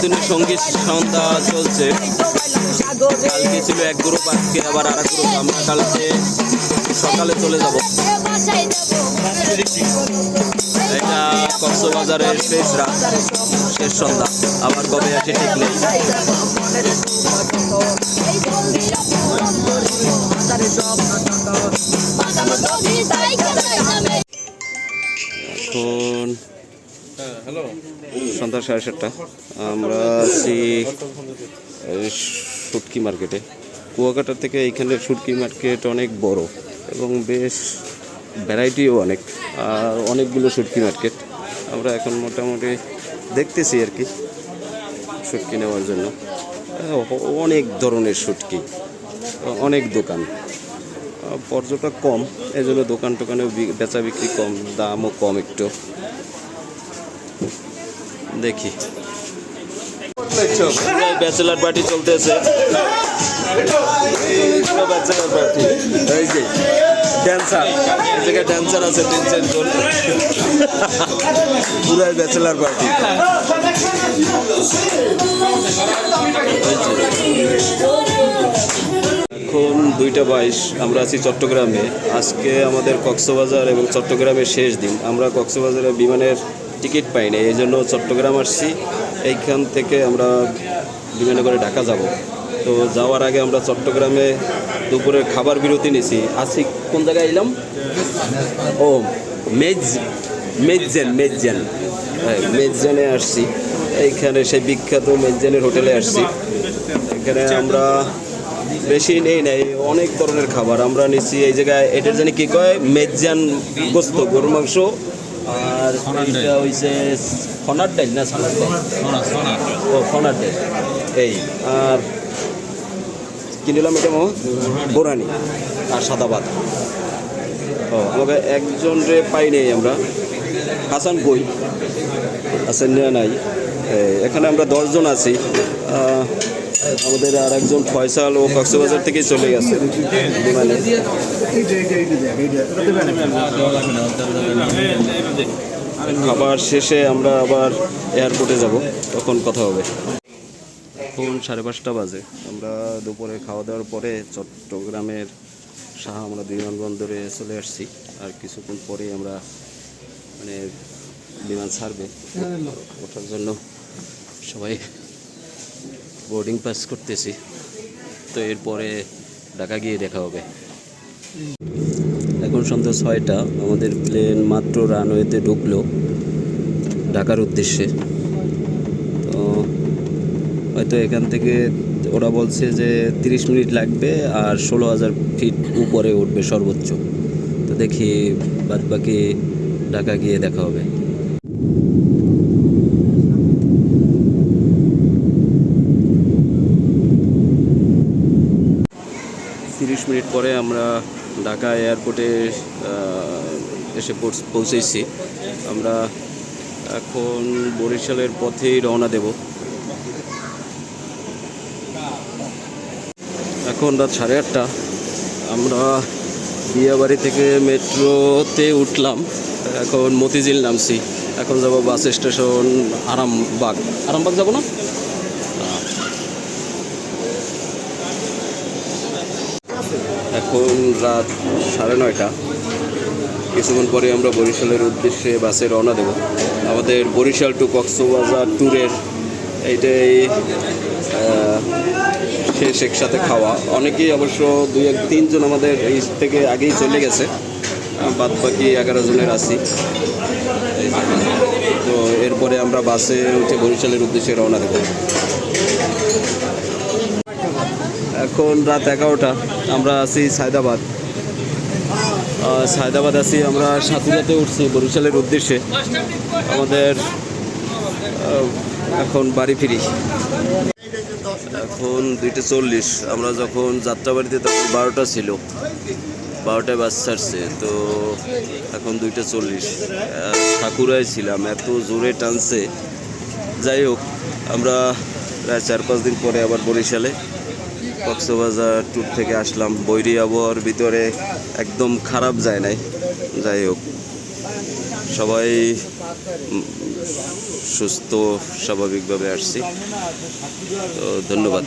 চিরদিনের সংগীত সন্ধ্যা চলছে। কালকে ছিল এক গ্রুপ, আজকে আবার আর গ্রুপ। আমরা কালকে সকালে চলে যাব। এটা কক্সবাজারের শেষ রাত, শেষ সন্ধ্যা। আবার কবে আছে ঠিক নেই। এখন সন্ধ্যা সাড়ে সাতটা। আমরা আছি শুটকি মার্কেটে। কুয়াকাটা থেকে এইখানে শুটকি মার্কেট অনেক বড় এবং বেশ ভ্যারাইটিও অনেক, আর অনেকগুলো শুটকি মার্কেট। আমরা এখন মোটামুটি দেখতেছি আর কি শুটকি নেওয়ার জন্য। অনেক ধরনের শুটকি, অনেক দোকান। পর্যটক কম এই জন্য দোকান টোকানেও বেচা বিক্রি কম, দামও কম একটু। দেখি। ব্যাচেলার পার্টি চলতেছে। ব্যাচেলার পার্টি এই যে ড্যান্সার এই জায়গায় ড্যান্সার আছে তিন চারজন পুরাই ব্যাচেলার পার্টি এখন দুইটা বাইশ আমরা আছি চট্টগ্রামে। আজকে আমাদের কক্সবাজার এবং চট্টগ্রামের শেষ দিন। আমরা কক্সবাজারে বিমানের টিকিট পাই না এই জন্য চট্টগ্রাম আসছি। এইখান থেকে আমরা বিমানে করে ঢাকা যাব। তো যাওয়ার আগে আমরা চট্টগ্রামে দুপুরে খাবার বিরতি নিছি। আছি কোন জায়গায় এলাম? ও, মেজ, মেজজেন মেজজেন। হ্যাঁ মেজজেনে আসছি। এইখানে সেই বিখ্যাত মেজজেনের হোটেলে আসছি। এখানে আমরা বেশি নেই নাই, অনেক ধরনের খাবার। আমরা নিচ্ছি এই জায়গায়, এটার জানি কী কয়? মেজান গোস্ত, গরুর মাংস। আর এটা হইছে ফনার ডাইল না সানার ডাইল ও ফনার ডাইল এই আর কি নিলাম এটা মামা বোরানি। আর সাদা ও আমাকে একজন রে পাই নেই আমরা। হাসান কই? হাসান নাই। এখানে আমরা দশজন আছি। আমাদের আর একজন ফয়সাল ও কক্সবাজার থেকেই চলে গেছে। বিমানে খাবার শেষে আমরা আবার এয়ারপোর্টে যাব, তখন কথা হবে। এখন সাড়ে পাঁচটা বাজে। আমরা দুপুরে খাওয়া দাওয়ার পরে চট্টগ্রামের শাহ, আমরা বিমানবন্দরে চলে আসছি। আর কিছুক্ষণ পরেই আমরা মানে বিমান ছাড়বে। ওঠার জন্য সবাই বোর্ডিং পাস করতেছি। তো এরপরে ঢাকা গিয়ে দেখা হবে। এখন সন্ধ্যা ছয়টা, আমাদের প্লেন মাত্র রানওয়েতে ঢুকলো ঢাকার উদ্দেশ্যে। তো হয়তো এখান থেকে ওরা বলছে যে তিরিশ মিনিট লাগবে আর ষোলো হাজার ফিট উপরে উঠবে সর্বোচ্চ। তো দেখি বাদ বাকি ঢাকা গিয়ে দেখা হবে। তিরিশ মিনিট পরে আমরা ঢাকা এয়ারপোর্টে এসে পৌঁছ- পৌঁছেছি। আমরা এখন বরিশালের পথেই রওনা দেব। এখন রাত সাড়ে আটটা। আমরা বিয়াবাড়ি থেকে মেট্রোতে উঠলাম। এখন মতিঝিল নামছি। এখন যাব বাস স্টেশন আরামবাগ। আরামবাগ যাব না? এখন রাত সাড়ে নয়টা। কিছুক্ষণ পরে আমরা বরিশালের উদ্দেশ্যে বাসে রওনা দেব। আমাদের বরিশাল টু কক্সবাজার ট্যুরের এইটাই শেষ একসাথে খাওয়া। অনেকেই অবশ্য দুই এক, তিনজন আমাদের এই থেকে আগেই চলে গেছে। বাদ বাকি এগারো জনের আছি। তো এরপরে আমরা বাসে উঠে বরিশালের উদ্দেশ্যে রওনা দেবো। এখন রাত এগারোটা, আমরা আছি সায়দাবাদ। সায়দাবাদ আছি, আমরা সাতুরাতে উঠছি বরিশালের উদ্দেশ্যে। আমাদের এখন বাড়ি ফিরি। এখন দুইটা চল্লিশ, আমরা যখন যাত্রাবাড়িতে তখন বারোটা ছিল। বারোটায় বাস ছাড়ছে, তো এখন দুইটা চল্লিশ। ঠাকুরায় ছিলাম, এত জোরে টানছে। যাই হোক, আমরা প্রায় চার পাঁচ দিন পরে আবার বরিশালে কক্সবাজার ট্যুর থেকে আসলাম। বৈরী আবহাওয়ার ভিতরে একদম খারাপ যায় নাই। যাই হোক, সবাই সুস্থ, স্বাভাবিকভাবে আসছি। তো ধন্যবাদ।